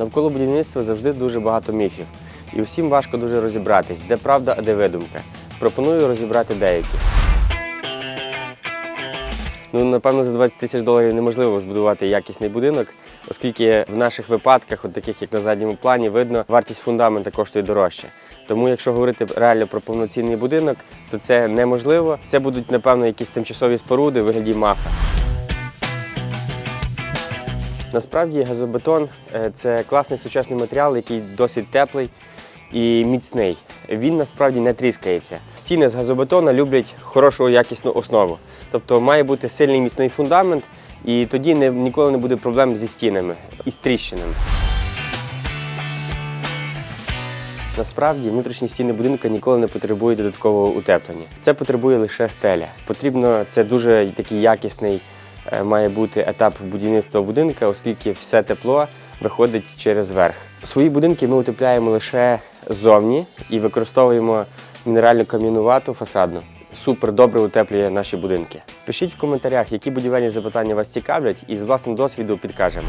Навколо будівництва завжди дуже багато міфів, і усім важко дуже розібратись, де правда, а де видумка. Пропоную розібрати деякі. Ну, напевно, за 20 тисяч доларів неможливо збудувати якісний будинок, оскільки в наших випадках, от таких як на задньому плані, видно, вартість фундамента коштує дорожче. Тому, якщо говорити реально про повноцінний будинок, то це неможливо. Це будуть, напевно, якісь тимчасові споруди у вигляді мафа. Насправді газобетон е, це класний сучасний матеріал, який досить теплий і міцний. Він насправді не тріскається. Стіни з газобетона люблять хорошу якісну основу. Тобто має бути сильний міцний фундамент, і тоді не, ніколи не буде проблем зі стінами і з тріщинами. Насправді внутрішні стіни будинку ніколи не потребують додаткового утеплення. Це потребує лише стеля. Потрібно це дуже такий якісний має бути етап будівництва будинка, оскільки все тепло виходить через верх. Свої будинки ми утепляємо лише ззовні і використовуємо мінеральну кам'яну вату фасадну. Супер добре утеплює наші будинки. Пишіть в коментарях, які будівельні запитання вас цікавлять, і з власного досвіду підкажемо.